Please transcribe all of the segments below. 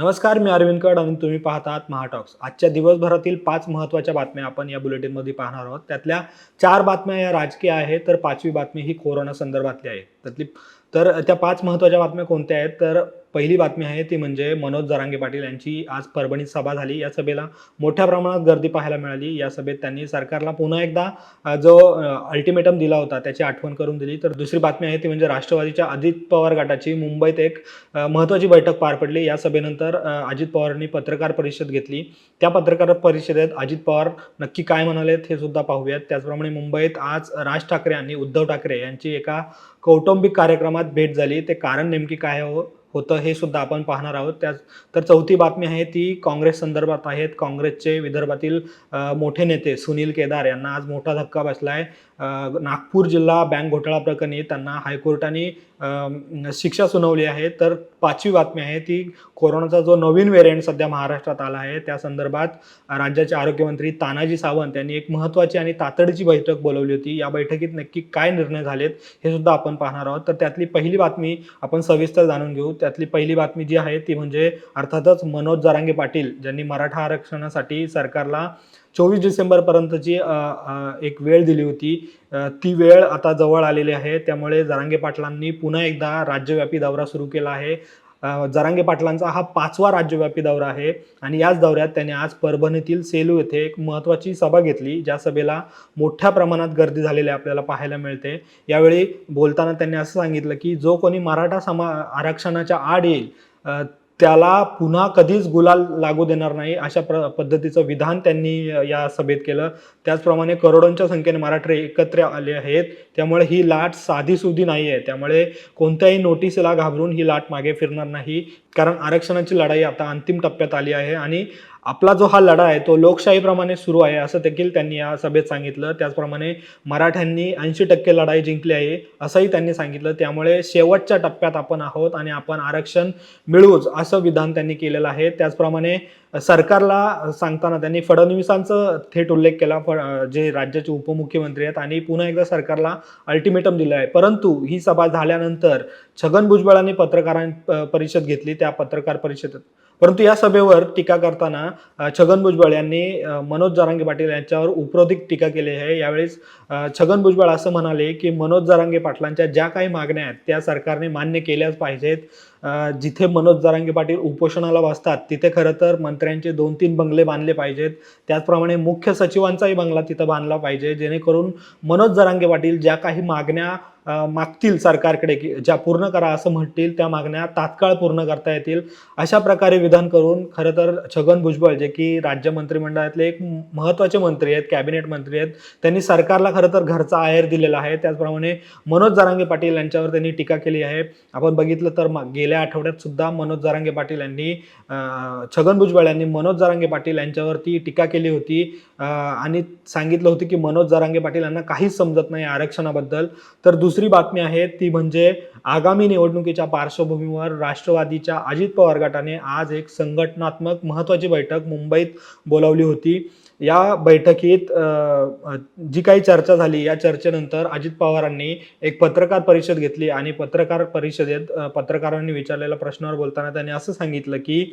नमस्कार मी अरविंद कड आणि तुम्ही पाहत आहात महाटॉक्स. आजच्या दिवसभरातील पाच महत्त्वाच्या बातम्या आपण या बुलेटिनमध्ये पाहणार आहोत. त्यातल्या चार बातम्या या राजकीय आहेत तर पाचवी बातमी ही कोरोना संदर्भातली आहे. त्यातली तर त्या पाच महत्त्वाच्या बातम्या कोणत्या आहेत? तर पहिली बातमी आहे ती म्हणजे मनोज जरांगे पाटील यांची आज परभणीत सभा झाली. या सभेला मोठ्या प्रमाणात गर्दी पाहायला मिळाली. या सभेत त्यांनी सरकारला पुन्हा एकदा जो अल्टिमेटम दिला होता त्याची आठवण करून दिली. तर दुसरी बातमी आहे ती म्हणजे राष्ट्रवादीच्या अजित पवार गटाची मुंबईत एक महत्त्वाची बैठक पार पडली. या सभेनंतर अजित पवारांनी पत्रकार परिषद घेतली. त्या पत्रकार परिषदेत अजित पवार नक्की काय म्हणालेत हे सुद्धा पाहूयात. त्याचप्रमाणे मुंबईत आज राज ठाकरे आणि उद्धव ठाकरे यांची एका कौटुंबिक कार्यक्रमात भेट झाली. ते कारण नेमकी काय हो? होतं हे सुद्धा आपण पाहणार आहोत. त्याच तर चौथी बातमी आहे ती काँग्रेस संदर्भात आहेत. काँग्रेसचे विदर्भातील मोठे नेते सुनील केदार यांना आज मोठा धक्का बसला आहे नागपूर जिल्हा बँक घोटाळा प्रकरणी त्यांना हायकोर्टाने शिक्षा सुनावली आहे. तर पाचवी बातमी आहे ती कोरोनाचा जो नवीन व्हेरियंट सध्या महाराष्ट्रात आला आहे त्या संदर्भात राज्याचे आरोग्यमंत्री तानाजी सावंत यांनी एक महत्त्वाची आणि तातडीची बैठक बोलवली होती. या बैठकीत नक्की काय निर्णय झालेत हे सुद्धा आपण पाहणार आहोत. तर त्यातली पहिली बातमी आपण सविस्तर जाणून घेऊ. त्यातली पहिली बातमी जी आहे ती म्हणजे अर्थातच मनोज जरांगे पाटील ज्यांनी मराठा आरक्षणासाठी सरकारला चोवीस डिसेंबरपर्यंतची एक वेळ दिली होती. ती वेळ आता जवळ आलेली आहे. त्यामुळे जरांगे पाटलांनी पुन्हा एकदा राज्यव्यापी दौरा सुरू केला आहे. जरांगे पाटलांचा हा पाचवा राज्यव्यापी दौरा आहे. आणि याच दौऱ्यात त्यांनी आज परभणीतील सेलू येथे एक महत्त्वाची सभा घेतली ज्या सभेला मोठ्या प्रमाणात गर्दी झालेली आपल्याला पाहायला मिळते. यावेळी बोलताना त्यांनी असं सांगितलं की जो कोणी मराठा समा आरक्षणाच्या आड येईल त्याला पुन्हा कधीच गुलाल लागू देणार नाही अशा प्र पद्धतीचं विधान त्यांनी या सभेत केलं. त्याचप्रमाणे करोडोंच्या संख्येने मराठे एकत्र आले आहेत. त्यामुळे ही लाट साधीसुधी नाही आहे त्यामुळे कोणत्याही नोटीसला घाबरून ही लाट मागे फिरणार नाही. कारण आरक्षणाची लढाई आता अंतिम टप्प्यात आली आहे आणि आपला जो हा लढा आहे तो लोकशाहीप्रमाणे सुरू आहे असं देखील त्यांनी या सभेत सांगितलं. त्याचप्रमाणे मराठ्यांनी ऐंशी टक्के लढाई जिंकली आहे असंही त्यांनी सांगितलं. त्यामुळे शेवटच्या टप्प्यात आपण आहोत आणि आपण आरक्षण मिळवूच असं विधान त्यांनी केलेलं आहे. त्याचप्रमाणे सरकारला सांगताना त्यांनी फडणवीसांचं थेट उल्लेख केला. जे राज्याचे उपमुख्यमंत्री आहेत आणि पुन्हा एकदा सरकारला अल्टिमेटम दिलं आहे. परंतु ही सभा झाल्यानंतर छगन भुजबळांनी पत्रकारां परिषद घेतली त्या पत्रकार परिषदेत. परंतु या सभेवर टीका करताना छगन भुजबळ यांनी मनोज जारांगे पाटील यांच्यावर उपरोधिक टीका केली आहे. यावेळेस छगन भुजबळ असं म्हणाले की मनोज जारांगे पाटलांच्या ज्या काही मागण्या आहेत त्या सरकारने मान्य केल्याच पाहिजेत. जिथे मनोज जरांगे पाटील उपोषणाला बसतात तिथे खरं तर मंत्र्यांचे दोन तीन बंगले बांधले पाहिजेत. त्याचप्रमाणे मुख्य सचिवांचाही बंगला तिथं बांधला पाहिजे जेणेकरून मनोज जरांगे पाटील ज्या काही मागण्या मागतील सरकारकडे की ज्या पूर्ण करा असं म्हणतील त्या मागण्या तात्काळ पूर्ण करता येतील. अशा प्रकारे विधान करून खरं तर छगन भुजबळ जे की राज्य मंत्रिमंडळातले एक महत्त्वाचे मंत्री आहेत कॅबिनेट मंत्री आहेत त्यांनी सरकारला खरं तर घरचा आहेर दिलेला आहे. त्याचप्रमाणे मनोज जरांगे पाटील यांच्यावर त्यांनी टीका केली आहे. आपण बघितलं तर गेल्या आठवड्यात सुद्धा मनोज जरांगे पाटील यांनी छगन भुजबळ यांनी मनोज जरांगे पाटील यांच्यावरती टीका केली होती. आणि सांगितलं होतं की मनोज जरांगे पाटील यांना काहीच समजत नाही आरक्षणाबद्दल. तर दुसरी बातमी आहे ती म्हणजे आगामी निवडणुकीच्या पार्श्वभूमीवर राष्ट्रवादीच्या अजित पवार गटाने आज एक संघटनात्मक महत्त्वाची बैठक मुंबईत बोलावली होती. या बैठकीत जी काही चर्चा झाली या चर्चेनंतर अजित पवारांनी एक पत्रकार परिषद घेतली आणि पत्रकार परिषदेत पत्रकारांनी विचारलेल्या प्रश्नावर बोलताना त्यांनी असं सांगितलं की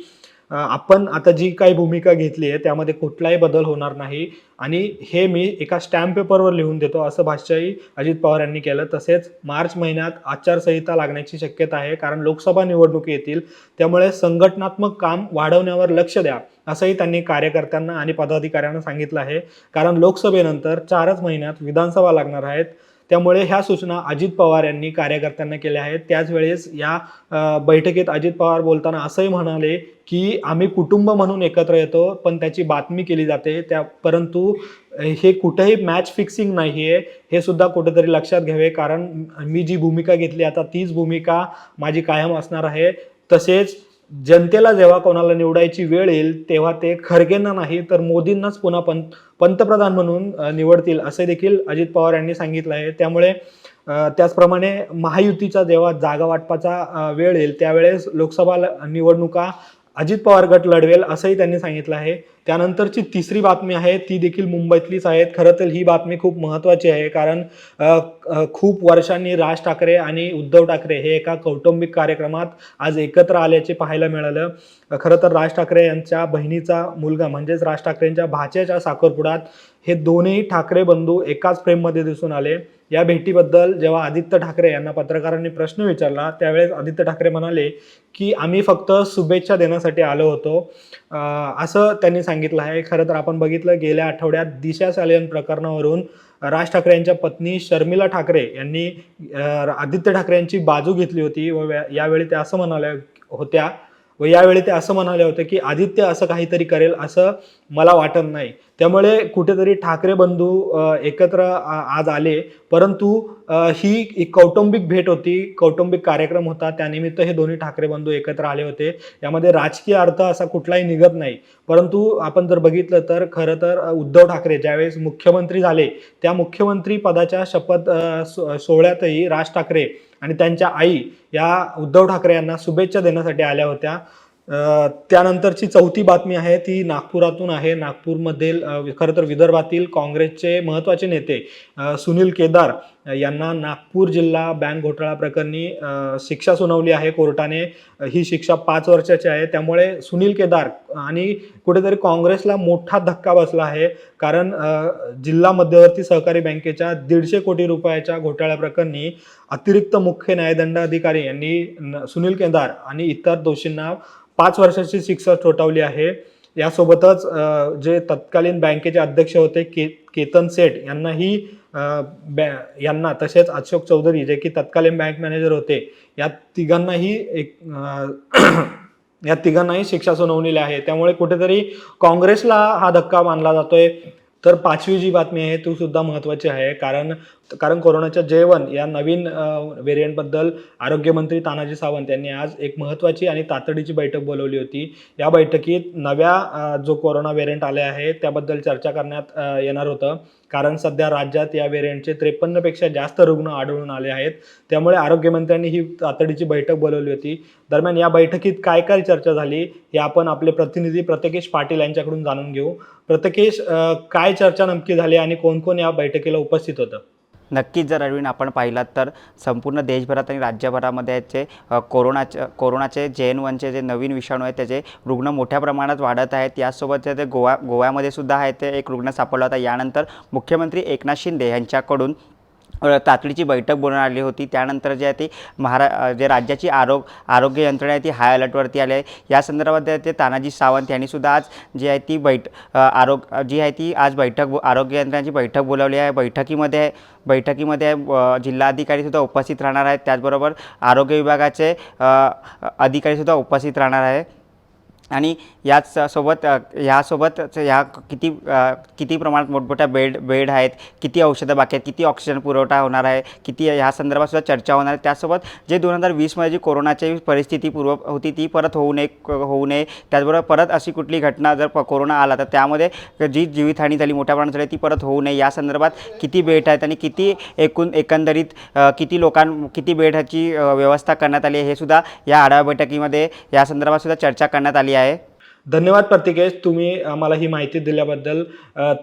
आपण आता जी काही भूमिका घेतली आहे त्यामध्ये कुठलाही बदल होणार नाही. आणि हे मी एका स्टॅम्प पेपरवर लिहून देतो असं भाष्यही अजित पवार यांनी केलं. तसेच मार्च महिन्यात आचारसंहिता लागण्याची शक्यता आहे कारण लोकसभा निवडणुकी येतील. त्यामुळे संघटनात्मक काम वाढवण्यावर लक्ष द्या असंही त्यांनी कार्यकर्त्यांना आणि पदाधिकाऱ्यांना सांगितलं आहे. कारण लोकसभेनंतर चारच महिन्यात विधानसभा लागणार आहेत. त्यामुळे ह्या सूचना अजित पवार यांनी कार्यकर्त्यांना केल्या आहेत. त्याच वेळेस या बैठकीत अजित पवार बोलताना असंही म्हणाले की आम्ही कुटुंब म्हणून एकत्र येतो पण त्याची बातमी केली जाते. त्या परंतु हे कुठेही मॅच फिक्सिंग नाही आहे हे सुद्धा कुठेतरी लक्षात घ्यावे. कारण मी जी भूमिका घेतली आता तीच भूमिका माझी कायम असणार आहे. तसेच जनतेला जेव्हा कोणाला निवडायची वेळ येईल तेव्हा ते खरगेंना नाही तर मोदींनाच पुन्हा पंत पंतप्रधान म्हणून निवडतील असे देखील अजित पवार यांनी सांगितलं आहे. त्यामुळे त्याचप्रमाणे महायुतीचा जेव्हा जागा वाटपाचा वेळ येईल त्यावेळेस लोकसभा ल- निवडणुका अजित पवार गट लढवेल असंही त्यांनी सांगितलं आहे. त्यानंतरची तिसरी बातमी आहे ती देखील मुंबईतलीच आहे खरं तर ही बातमी खूप महत्त्वाची आहे कारण खूप वर्षांनी राज ठाकरे आणि उद्धव ठाकरे हे एका कौटुंबिक कार्यक्रमात आज एकत्र आल्याचे पाहायला मिळालं. खरं तर राज ठाकरे यांच्या बहिणीचा मुलगा म्हणजेच राज ठाकरेंच्या भाच्याच्या साखरपुडात हे दोन्ही ठाकरे बंधू एकाच फ्रेममध्ये दिसून आले. या भेटीबद्दल जेव्हा आदित्य ठाकरे यांना पत्रकारांनी प्रश्न विचारला त्यावेळेस आदित्य ठाकरे म्हणाले की आम्ही फक्त शुभेच्छा देण्यासाठी आलो होतो. असं त्यांनी सांगितलं आहे. खरं तर आपण बघितलं गेल्या आठवड्यात दिशा सालियन प्रकरणावरून राज ठाकरे यांच्या पत्नी शर्मिला ठाकरे यांनी आदित्य ठाकरे यांची बाजू घेतली होती व व्या- यावेळी त्या असं म्हणाल्या होत्या व यावेळी ते असं म्हणाले होते की आदित्य असं काहीतरी करेल असं मला वाटत नाही. त्यामुळे कुठेतरी ठाकरे बंधू एकत्र आज आले. परंतु ही एक कौटुंबिक भेट होती कौटुंबिक कार्यक्रम होता. त्यानिमित्त हे दोन्ही ठाकरे बंधू एकत्र आले होते. यामध्ये राजकीय अर्थ असा कुठलाही निघत नाही. परंतु आपण जर बघितलं तर खरं तर उद्धव ठाकरे ज्यावेळेस मुख्यमंत्री झाले त्या मुख्यमंत्री पदाच्या शपथ सो- सोहळ्यातही राज ठाकरे आणि त्यांच्या आई या उद्धव ठाकरे यांना शुभेच्छा देण्यासाठी आल्या होत्या. त्यानंतरची चौथी बातमी आहे ती नागपुरातून आहे. नागपूरमधील खरं तर विदर्भातील काँग्रेसचे महत्त्वाचे नेते सुनील केदार यांना नागपूर जिल्हा बँक घोटाळा प्रकरणी शिक्षा सुनावली आहे कोर्टाने. ही शिक्षा पाच वर्षाची आहे. त्यामुळे सुनील केदार आणि कुठेतरी काँग्रेसला मोठा धक्का बसला आहे. कारण जिल्हा मध्यवर्ती सहकारी बँकेच्या दीडशे कोटी रुपयाच्या घोटाळ्याप्रकरणी अतिरिक्त मुख्य न्यायदंडाधिकारी यांनी न- सुनील केदार आणि इतर दोषींना पाच वर्षाची शिक्षा ठोठावली आहे. यासोबतच जे तत्कालीन बँकेचे अध्यक्ष होते के केतन सेठ यांनाही बॅ- यांना तसेच अशोक चौधरी जे की तत्कालीन बँक मॅनेजर होते या तिघांनाही एक या तिघांनाही शिक्षा सुनावलेली आहे. त्यामुळे कुठेतरी काँग्रेसला हा धक्का मानला जातोय. तर पाचवी जी बातमी आहे ती सुद्धा महत्त्वाची आहे. कारण कारण कोरोनाच्या जेवण या नवीन व्हेरियंटबद्दल आरोग्यमंत्री तानाजी सावंत यांनी आज एक महत्त्वाची आणि तातडीची बैठक बोलवली होती. या बैठकीत नव्या जो कोरोना व्हेरियंट आले आहे त्याबद्दल चर्चा करण्यात येणार होतं. कारण सध्या राज्यात या व्हेरियंटचे त्रेपन्नपेक्षा जास्त रुग्ण आढळून आले आहेत. त्यामुळे आरोग्यमंत्र्यांनी ही तातडीची बैठक बोलवली होती. दरम्यान या बैठकीत काय काय चर्चा झाली हे आपण आपले प्रतिनिधी प्रत्यकेश पाटील यांच्याकडून जाणून घेऊ. प्रत्यकेश काय चर्चा नक्की झाली आणि कोण कोण या बैठकीला उपस्थित होतं? नक्कीच जर अरविंद आपण पाहिलात तर संपूर्ण देशभरात आणि राज्यभरामध्ये जे कोरोनाचे कोरोनाचे जे एन वनचे जे नवीन विषाणू आहेत त्याचे रुग्ण मोठ्या प्रमाणात वाढत आहेत. यासोबत जे ते गोवा गोव्यामध्ये सुद्धा आहे ते एक रुग्ण सापडला होता. यानंतर मुख्यमंत्री एकनाथ शिंदे यांच्याकडून तातडीची बैठक बोलवण्यात आली होती. त्यानंतर जे आहे ती महारा जे राज्याची आरोग आरोग्य यंत्रणा आहे ती हाय अलर्टवरती आली आहे. या संदर्भात जे आहे ते तानाजी सावंत यांनीसुद्धा आज जी आहे ती बैठ आरोग जी आहे ती आज बैठक आरोग्य यंत्रणाची बैठक बोलावली आहे. बैठकीमध्ये बैठकीमध्ये जिल्हाधिकारीसुद्धा उपस्थित राहणार आहेत. त्याचबरोबर आरोग्य विभागाचे अधिकारीसुद्धा उपस्थित राहणार आहे आणि याच सोबत ह्यासोबतच ह्या किती किती प्रमाणात मोठमोठ्या बेड बेड आहेत किती औषधं बाकी आहेत किती ऑक्सिजन पुरवठा होणार आहे किती ह्या संदर्भातसुद्धा चर्चा होणार आहे. त्यासोबत जे दोन हजार वीसमध्ये जी कोरोनाची परिस्थिती पूर्व होती ती परत होऊ नये क- होऊ नये. त्याचबरोबर परत अशी कुठली घटना जर प- कोरोना आला तर त्यामध्ये जी जीवितहानी झाली मोठ्या प्रमाणात झाली ती परत होऊ नये. या संदर्भात किती बेड आहेत आणि किती एकूण एकंदरीत किती लोकां किती बेडची व्यवस्था करण्यात आली आहे हे सुद्धा या आढावा बैठकीमध्ये या संदर्भात सुद्धा चर्चा करण्यात आली आहे. धन्यवाद प्रतिकेश तुम्ही आम्हाला ही माहिती दिल्याबद्दल.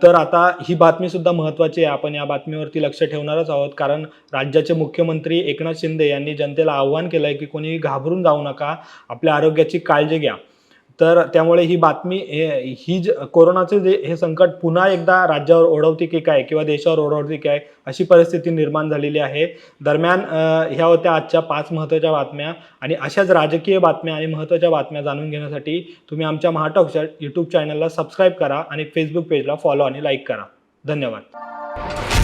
तर आता ही बातमी सुद्धा महत्त्वाची आहे. आपण या बातमीवरती लक्ष ठेवणारच आहोत. कारण राज्याचे मुख्यमंत्री एकनाथ शिंदे यांनी जनतेला आव्हान केलं आहे की कोणी घाबरून जाऊ नका. आपल्या आरोग्याची काळजी घ्या. तर त्यामुळे ही बातमी हे- ही ज कोरोनाचे जे हे संकट पुन्हा एकदा राज्यावर ओढवते की काय किंवा देशावर ओढवते काय अशी परिस्थिती निर्माण झालेली आहे. दरम्यान ह्या होत्या आजच्या पाच महत्त्वाच्या बातम्या आणि अशाच राजकीय बातम्या आणि महत्त्वाच्या बातम्या जाणून घेण्यासाठी तुम्ही आमच्या महाटॉकच्या यूट्यूब चॅनलला सबस्क्राईब करा आणि फेसबुक पेजला फॉलो आणि लाईक करा. धन्यवाद.